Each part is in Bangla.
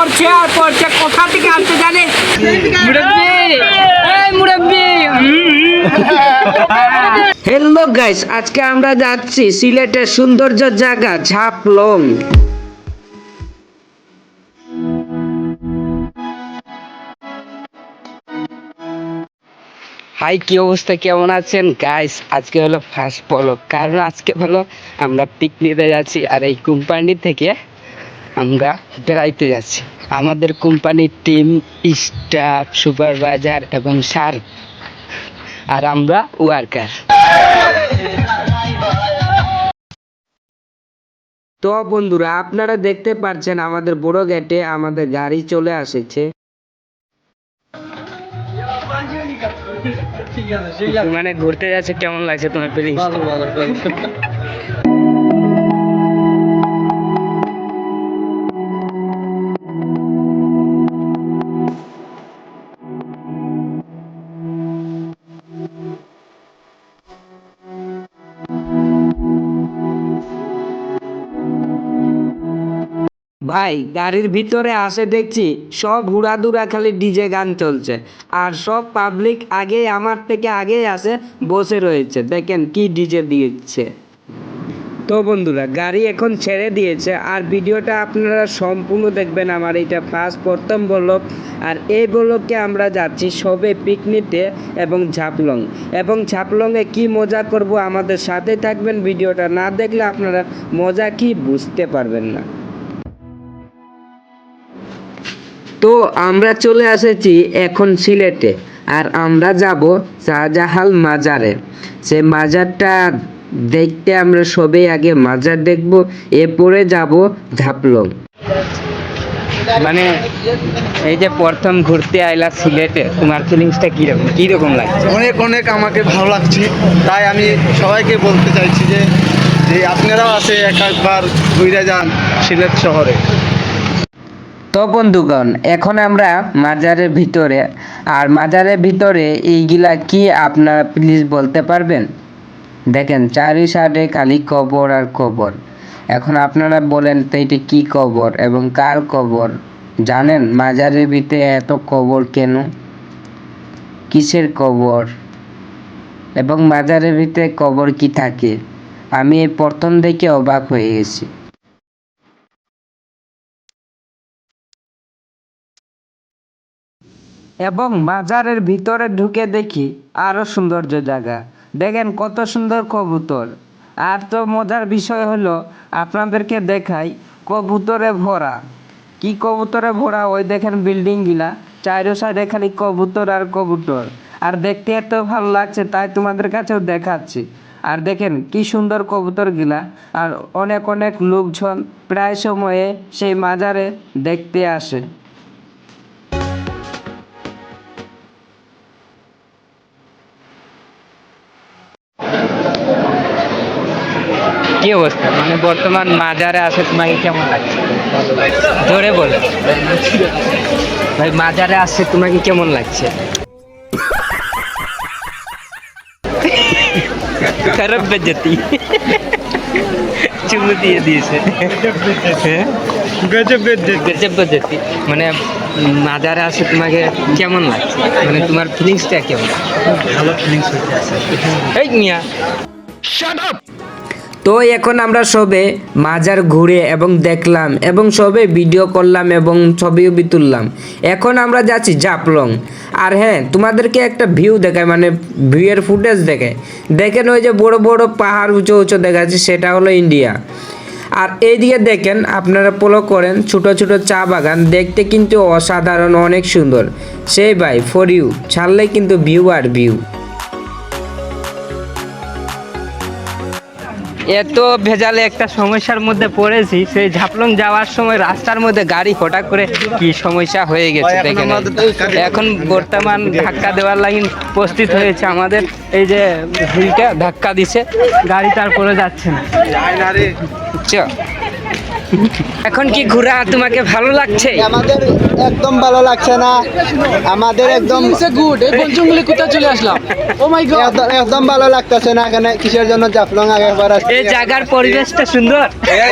পড়ছে আর পড়ছে কোথা থেকে জানেন মুরব্বি! হ্যালো গাইস আজকে আমরা যাচ্ছি সিলেটের সৌন্দর্য জায়গা ঝাপলং। হাই কি অবস্থা? কেমন আছেন? গাইস আজকে হলো ফার্স্ট পলক কারণ আজকে হলো আমরা পিকনিকে যাচ্ছি আর এই কোম্পানি থেকে আমরা বেড়াইতে যাচ্ছি। আমাদের কোম্পানির টিম স্টাফ সুপারভাইজার এবং সার আর আমরা ওয়ার্কার তো বন্ধুরা আপনারা দেখতে পাচ্ছেন আমাদের বড় গেটে আমাদের গাড়ি চলে আসেছে। মানে ঘুরতে যাচ্ছে কেমন লাগছে তোমার ফিলিংস ভাই, গাড়ির ভিতরে আসে দেখছি, সব হুড়াদুরা খালি ডিজে গান চলছে। আর সব পাবলিক আগে আমার থেকে আগেই আসে বসে রয়েছে। দেখেন কি ডিজে দিয়েছে তো বন্ধুরা, গাড়ি এখন ছেড়ে দিয়েছে। আর ভিডিওটা আপনারা সম্পূর্ণ দেখবেন আমার এটা ফার্স্ট, প্রথম ব্লক আর এই ব্লকে আমরা যাচ্ছি সবে পিকনিকে এবং ঝাপলং। এবং ঝাপলংয়ে কি মজা করব আমাদের সাথে থাকবেন ভিডিওটা। না দেখলে আপনারা মজা কি বুঝতে পারবেন না। তো আমরা চলে এসেছি এখন সিলেটে আর আমরা যাব শাহজাহাল মাজারে। সে মাজারটা দেখতে আমরা সবে আগে মাজার দেখব এরপরে যাব ঝাপলং। মানে এই যে প্রথম ঘুরতে আইলা সিলেটে তোমার ফিলিংসটা কীরকম? কীরকম লাগছে? অনেক অনেক আমাকে ভালো লাগছে। তাই আমি সবাইকে বলতে চাইছি যে যে আপনারাও আছে এক একবার ঘুরে যান সিলেট শহরে। তো বন্ধুগণ, এখন আমরা মাজারের ভিতরে, আর মাজারের ভিতরে এইগুলা কি আপনারা প্লিজ বলতে পারবেন? দেখেন চারি সাইডে খালি কবর আর কবর। এখন আপনারা বলেন তো এটা কি কবর এবং কার কবর? জানেন, মাজারের ভিতরে এত কবর কেন? কিসের কবর? এবং মাজারের ভিতরে কবর কি থাকে? আমি এই প্রথম দেখে অবাক হয়ে গেছি। এবং মাজারের ভিতরে ঢুকে দেখি আরও সৌন্দর্য জায়গা। দেখেন কত সুন্দর কবুতর। আর তো মজার বিষয় হলো, আপনাদেরকে দেখাই কবুতরে ভরা। কি কবুতরে ভরা? ওই দেখেন বিল্ডিংগুলা চারো সাইডে খালি কবুতর আর কবুতর। আর দেখতে এত ভালো লাগছে, তাই তোমাদের কাছেও দেখাচ্ছি। আর দেখেন কি সুন্দর কবুতর গিলা আর অনেক অনেক লোকজন প্রায় সময়ে সেই মাজারে দেখতে আসে। কি অবস্থা? মানে বর্তমান মাজারে আসে তোমাকে কেমন লাগছে? জোরে বলো। ভাই মাজারে আসছে তোমাকে কেমন লাগছে? খারাপ বেজতি চুমু দিয়ে দিয়েছে? গজব মানে মাজারে আসে তোমাকে কেমন লাগছে? মানে তোমার ফিলিংসটা কেমন? ভালো ফিলিংস হইতে আছে এই মিয়া। তো এখন আমরা সবে মাজার ঘুরে এবং দেখলাম এবং সবে ভিডিও করলাম এবং ছবিও তুললাম। এখন আমরা যাচ্ছি জাপলং আর হ্যাঁ তোমাদেরকে একটা ভিউ দেখায় মানে ভিউয়ের ফুটেজ দেখায় দেখেন ওই যে বড় বড় পাহাড় উঁচু উঁচু দেখাচ্ছে, সেটা হলো ইন্ডিয়া। আর এইদিকে দেখেন, আপনারা ফলো করেন, ছোট ছোট চা বাগান, দেখতে কিন্তু অসাধারণ, অনেক সুন্দর। সেই ভাই ফর ইউ ছাড়লে কিন্তু ভিউ আর ভিউ এত ভেজালে একটা সমস্যার মধ্যে পড়েছি সেই ঝাপলং যাওয়ার সময় রাস্তার মধ্যে গাড়ি হঠাৎ করে কি সমস্যা হয়ে গেছে দেখেন এখন বর্তমান ধাক্কা দেওয়ার লাইন প্রস্তুত হয়েছে আমাদের এই যে হুইলটা ধাক্কা দিছে গাড়ি তারপরে যাচ্ছে না। এখন কি ঘোরা তোমাকে ভালো লাগছে? আমাদের একদম ভালো লাগছে না। আমাদের একদম গুড এই পঞ্চমগুলি কোথায় চলে আসলাম। ও মাই গড একদম- ভালো লাগতেছে না এখানে কিসের জন্য জাফলং আগেবার আসছি। এই জায়গার পরিবেশটা সুন্দর।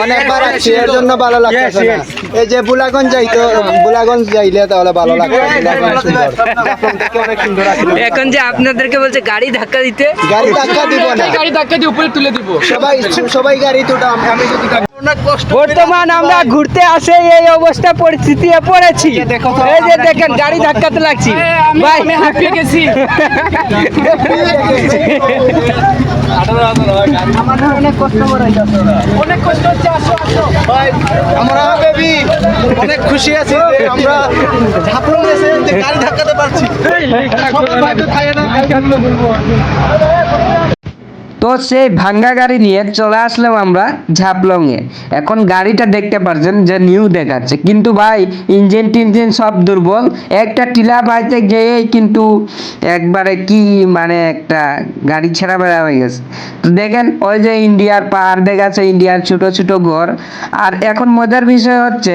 অনেকবার আসছি এর জন্য ভালো লাগতেছে না। এই যে বুলাগঞ্জ যাইতো বুলাগঞ্জ যাইলে তাহলে ভালো লাগতো এখন যে আপনাদেরকে বলছে গাড়ি ধাক্কা দিতে গাড়ি ধাক্কা দিব না। গাড়ি ধাক্কা দিয়ে উপরে তুলে দিব। সবাই সবাই গাড়ি তো আমি যদি বর্তমান আমরা ঘুরতে আসে এই অবস্থা পরিস্থিতি পড়েছি দেখো এই যে দেখেন গাড়ি ধাক্কাতে লাগছি ভাই হাঁপিয়ে গেছি অনেক কষ্ট হচ্ছে আসো আসো ভাই আমরা বেবি অনেক খুশি আছি যে আমরা ঝাপলং এসে গাড়ি ধাক্কাতে পারছি সব তো থাকে না তো সেই ভাঙ্গা গাড়ি নিয়ে চলে আসলাম আমরা ঝাপলংয়ে। এখন গাড়িটা দেখতে পারছেন যে নিউ দেখাচ্ছে। কিন্তু ভাই ইঞ্জিন টিঞ্জিন সব দুর্বল। একটা টিলা বাইতে গিয়েই কিন্তু একবারে কি মানে একটা গাড়ি ছেঁড়া বেড়া হয়ে গেছে। তো দেখেন, ওই যে ইন্ডিয়ার পাহাড় দেখাচ্ছে, ইন্ডিয়ার ছোট ছোট ঘর। আর এখন মজার বিষয় হচ্ছে,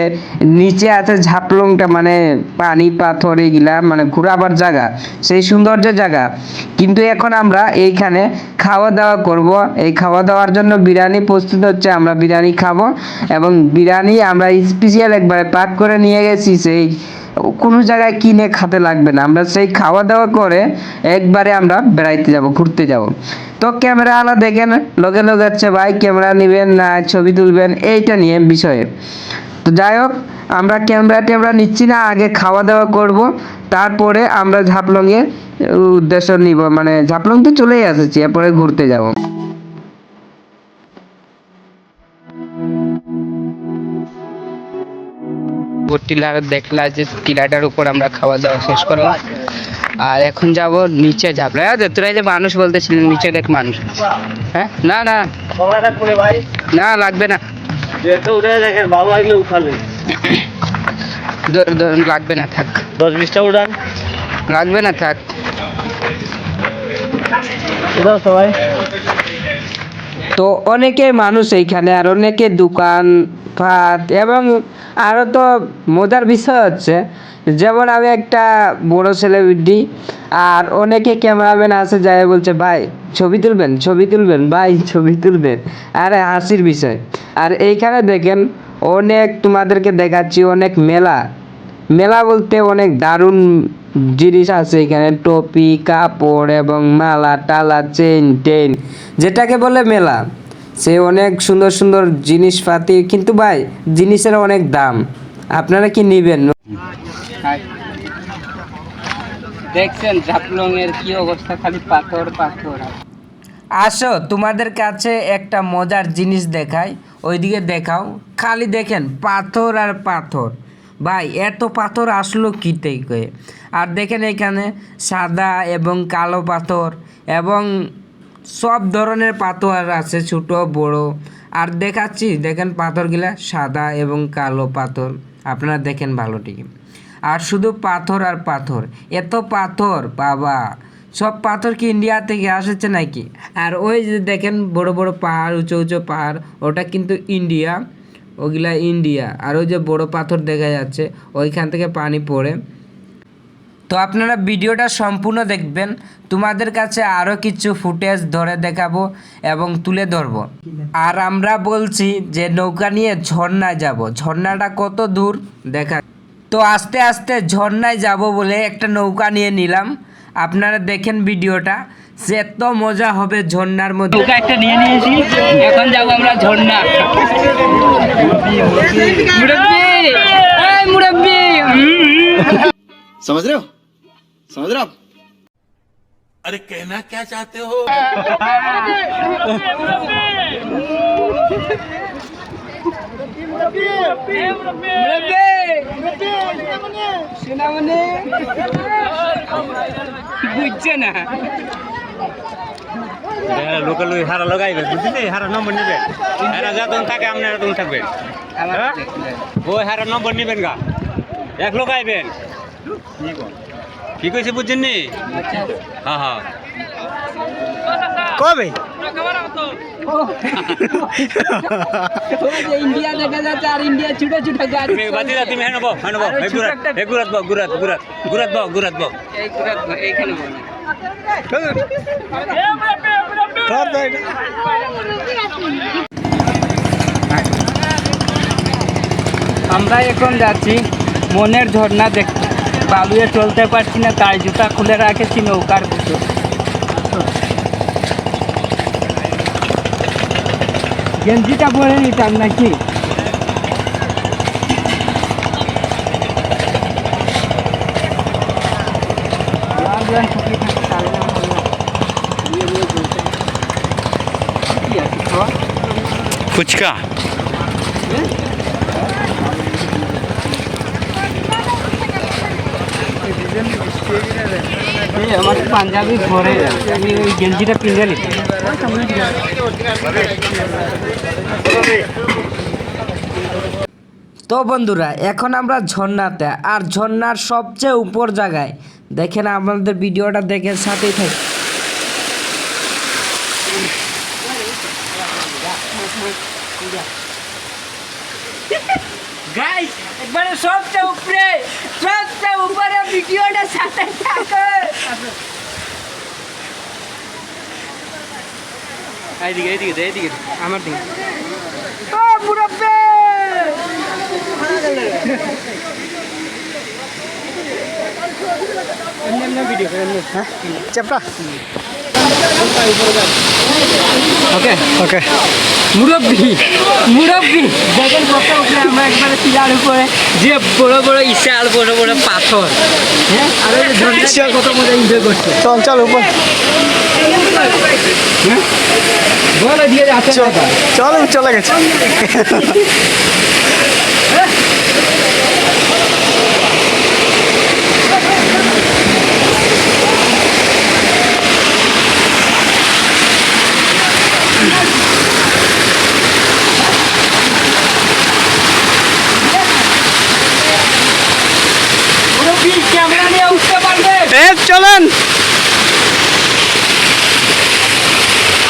নিচে আছে ঝাপলংটা মানে পানি পাথর এগুলা মানে ঘোরাবার জায়গা। সেই সৌন্দর্য জায়গা। কিন্তু এখন আমরা এইখানে খাওয়া দাওয়া করব। এই খাওয়া দাওয়ার জন্য বিরিয়ানি প্রস্তুত হচ্ছে, আমরা বিরিয়ানি খাব এবং বিরিয়ানি আমরা স্পেশাল একবারে প্যাক করে নিয়ে গেছি, সেই কোনো জায়গায় কিনে খাতে লাগবে না। আমরা সেই খাওয়া দাওয়া করে একবারে আমরা বেড়াইতে যাব, ঘুরতে যাব। তো ক্যামেরা আলা দেখেন, লগে লগে হচ্ছে ভাই, ক্যামেরা নেবেন না, ছবি তুলবেন, এইটা নিয়ে বিষয়ে। তো যাই হোক আমরা ক্যামেরা ট্যামেরা নিচ্ছি না, আগে খাওয়া দাওয়া করব, তারপরে আমরা ঝাপলংয়ে উদ্দেশ্য নিব মানে ঝাপলং তো চলেই এসেছি, এরপরে ঘুরতে যাব। টিলা দেখলা যে টিলাটার উপর আমরা খাওয়া দাওয়া শেষ করলাম। আর এখন যাব নিচে ঝাপলা। হ্যাঁ তোরা যে মানুষ বলতেছিলেন নিচে দেখ মানুষ। হ্যাঁ? না না। না, লাগবে না। যেহেতু উঠে দেখেন ভালো লাগলে উঠাবে। ধর- ধর, লাগবে না থাক। দশ বিশটা লাগবে না থাক। সবাই। তো অনেকে মানুষ এইখানে আর অনেকে দোকান ফাট এবং আরও তো মজার বিষয় হচ্ছে যেমন আমি একটা বড় সেলিব্রিটি আর অনেকে ক্যামেরাম্যান আছে যায় বলছে, ভাই, ছবি তুলবেন ছবি তুলবেন, ভাই, ছবি তুলবেন। আরে, হাসির বিষয়। আর এইখানে দেখেন, অনেক তোমাদেরকে দেখাচ্ছি, অনেক মেলা। মেলা বলতে অনেক দারুণ জিনিস আছে এখানে, টপি, কাপড় এবং মালা, টালা চেন টেন, যেটাকে বলে মেলা। সে অনেক সুন্দর সুন্দর জিনিসপাতি, কিন্তু ভাই, জিনিসের অনেক দাম। আপনারা কি নিবেন? দেখছেন জাপলং এর কি অবস্থা? খালি পাথর পাথর। আসো, তোমাদের কাছে একটা মজার জিনিস দেখাই, ওইদিকে দেখাও। খালি দেখেন, পাথর আর পাথর। ভাই, এত পাথর আসলো কি থেকে? আর দেখেন এখানে সাদা এবং কালো পাথর এবং সব ধরনের পাথর আছে, ছোট, বড়। আর দেখাচ্ছি, দেখেন পাথরগুলা সাদা এবং কালো পাথর। আপনারা দেখেন ভালো ঠিক আর শুধু পাথর আর পাথর। এত পাথর, বাবা। সব পাথর কি ইন্ডিয়া থেকে আসছে নাকি? আর ওই যে দেখেন বড় বড় পাহাড়, উঁচু উঁচু পাহাড়, ওটা কিন্তু ইন্ডিয়া। ওগুলা ইন্ডিয়া। আর ওই যে বড় পাথর দেখা যাচ্ছে, ওইখান থেকে পানি পড়ে। তো আপনারা ভিডিওটা সম্পূর্ণ দেখবেন। তোমাদের কাছে আরও কিছু ফুটেজ ধরে দেখাবো এবং তুলে ধরবো। আর আমরা বলছি যে নৌকা নিয়ে ঝর্ণায় যাব। ঝর্ণাটা কত দূর? দেখা তো আস্তে আস্তে ঝর্ণায় যাব বলে একটা নৌকা নিয়ে নিলাম আপনারা দেখেন ভিডিওটা সে এত মজা হবে ঝর্ণার মধ্যে নৌকা একটা নিয়ে নিয়েছি এখন যাব আমরা ঝর্ণা মুরব্বি এই মুরব্বি समझ रहे हो समझ रहे हो आप? अरे कहना क्या चाहते हो বুঝছে না লোকাল ওই হারা লগাইবে, বুঝলি? হারা নম্বর নেবে। হারা যা তখন থাকে আপনারা তখন থাকবেন হ্যাঁ? ওই হারা নম্বর নেবেন গা। এক লগাইবেন। কি কইছে বুঝছেন নি হ্যাঁ হ্যাঁ। কবে? ইন্ডিয়া দেখা যাচ্ছে আর ইন্ডিয়া ছোট ছোট গাড়ি তুমি বাতি তুমি হ্যাঁ বো হ্যাঁ গুরাত গুরাত গুরাত গুরাত গুরাত এই এইখানে আমরা এখন যাচ্ছি মনের ঝর্ণা দেখতে। বালুয়ে চলতে পারছি না তাই জুতা খুলে রাখেছি নৌকার ভিতর। গেঞ্জিটা পরে নিতাম নাকি? ফুচকা। পাঞ্জাবি আমি ওই গেঞ্জিটা তো বন্ধুরা, এখন আমরা ঝর্ণাতে, আর ঝর্ণার সবচেয়ে উপর জায়গায়, দেখেন আমাদের ভিডিওটা দেখে সাথেই থাকি গাইস একবারে সবচেয়ে উপরে সবচেয়ে উপরে ভিডিওটা সাথে থাকো এইদিকে এইদিকে এইদিকে আমার দিকে। ও মুরব্বে! এমনি এমনি ভিডিও করে এমনি হ্যাঁ? চেপটা ওকে ওকে। মুরব্বি মুরব্বি। দেখেন কত উপরে আমরা একবারে টিলার উপরে যে বড় বড় ইশাল বড় বড় পাথর। হ্যাঁ? আর ওই কত মজা এনজয় করছে। চল চল উপর বলে দিয়ে যাচ্ছে চল চল চলে গেছে মুরব্বি ক্যামেরা নিয়ে উঠতে পারবে এ চলেন।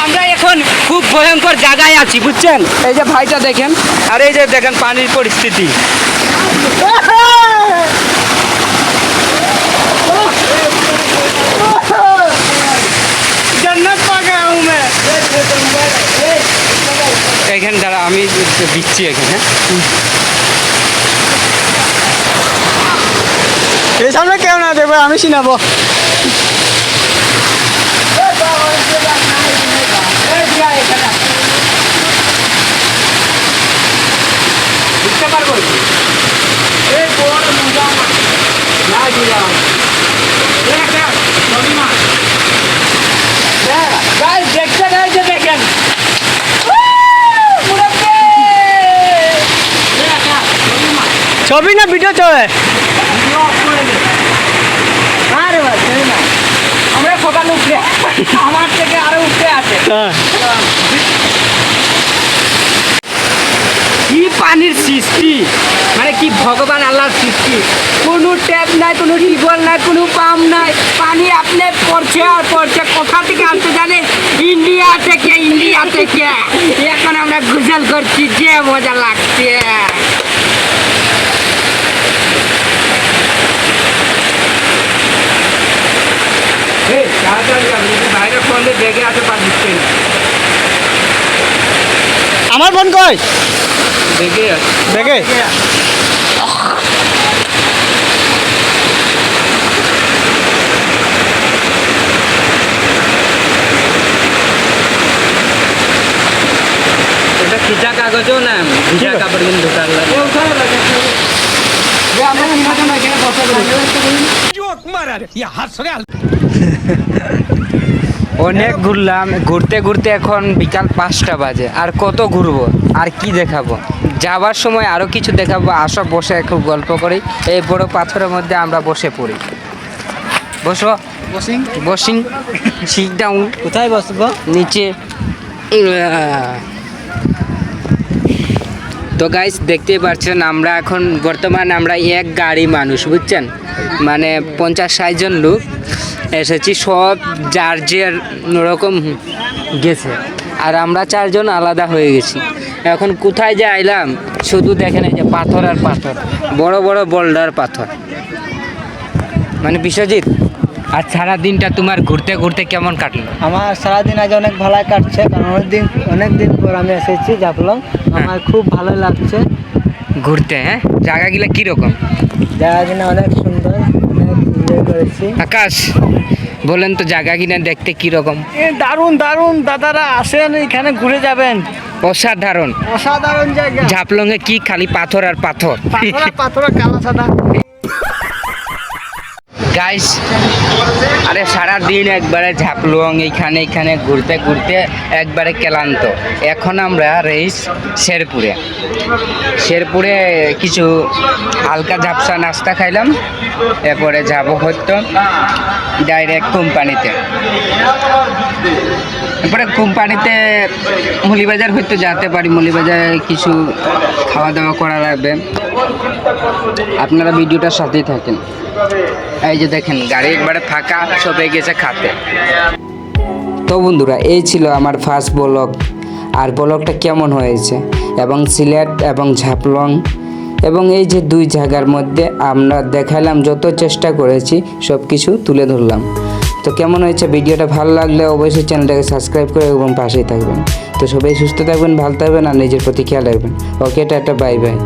আমরা এখন খুব ভয়ঙ্কর জায়গায় আছি, বুঝছেন? এই যে ভাইটা দেখেন, আর এই যে দেখেন পানির পরিস্থিতি। এখানে দাঁড়া আমি দিচ্ছি এখানে হ্যাঁ? এই সামনে কেউ না দেবে আমি চিনাবো ছবি না ভিডিও চলে। আরে আমরা সকালে উঠে আমার থেকে আরও উঠে আছে কি পানির সৃষ্টি? মানে কি ভগবান আল্লাহর সৃষ্টি? কোনো ট্যাপ নাই, কোনো টিউবওয়েল নাই, কোনো পাম্প নাই। পানি আপনি পড়ছে আর পড়ছে, কোথা থেকে আসতে জানেন? ইন্ডিয়া থেকে ইন্ডিয়া থেকে। এখন আমরা গুজল করছি, যে মজা লাগছে। তাড়াতাড়ি বাইরে আসতে পারছেন আমার ফোন কই? দেখে আসে দেখে এটা খিচা কাগজও না? ভিজা কাপড় কিন্তু ঢোকার লাগে। অনেক ঘুরলাম ঘুরতে ঘুরতে এখন বিকাল পাঁচটা বাজে। আর কত ঘুরবো? আর কি দেখাবো? যাবার সময় আরও কিছু দেখাবো। আসো বসে খুব গল্প করি। এই বড় পাথরের মধ্যে আমরা বসে পড়ি। বসো। বসিং? বসিং। সিট ডাউন কোথায় বসবো? নিচে। তো গাইস দেখতেই পাচ্ছেন আমরা এখন বর্তমানে আমরা এক গাড়ি মানুষ, বুঝছেন? মানে পঞ্চাশ ষাট জন লোক এসেছি, সব যার যে রকম গেছে। আর আমরা চারজন আলাদা হয়ে গেছি। এখন কোথায় যে আইলাম, শুধু দেখেন এই যে পাথর আর পাথর, বড় বড় বোল্ডার পাথর। মানে বিশ্বজিৎ আর সারা দিনটা তোমার ঘুরতে ঘুরতে কেমন কাটলো? আমার সারাদিন আজ অনেক ভালো কাটছে কারণ অনেক দিন অনেক দিন পর আমি এসেছি জাফলং। আমার খুব ভালো লাগছে। ঘুরতে হ্যাঁ? জায়গাগুলো কীরকম? জায়গা কিনা অনেক সুন্দর অনেক করেছি আকাশ বলেন তো জায়গা কিনা দেখতে কীরকম? এ দারুণ দারুণ। দাদারা আসেন এখানে ঘুরে যাবেন। অসাধারণ। অসাধারণ জায়গা। ঝাপলংয়ে কি খালি পাথর আর পাথর? পাথরা পাথরা কালা সাদা। গাইস আরে সারা দিন একবারে ঝাঁপলং এইখানে এইখানে ঘুরতে ঘুরতে একবারে ক্লান্ত। এখন আমরা রেস শেরপুরে। শেরপুরে কিছু হালকা ঝাপসা নাস্তা খাইলাম, এরপরে যাব হয়তো ডাইরেক্ট কোম্পানিতে। এরপরে কোম্পানিতে মলিবাজার হয়তো যেতে পারি, মলিবাজারে কিছু খাওয়া দাওয়া করা লাগবে। আপনারা ভিডিওটার সাথেই থাকেন। এই যে দেখেন, গাড়ি একবারে ফাঁকা, সবে গেছে খাতে। তো বন্ধুরা, এই ছিল আমার ফার্স্ট ব্লগ আর ব্লগটা কেমন হয়েছে? এবং সিলেট এবং ঝাপলং। এবং এই যে দুই জায়গার মধ্যে আমরা দেখালাম, যত চেষ্টা করেছি সব কিছু তুলে ধরলাম। তো কেমন হয়েছে ভিডিওটা ভালো লাগলে অবশ্যই চ্যানেলটাকে সাবস্ক্রাইব করে এবং পাশেই থাকবেন। তো সবাই সুস্থ থাকবেন, ভালো থাকবেন আর নিজের প্রতি খেয়াল রাখবেন। ওকে টাটা বাই বাই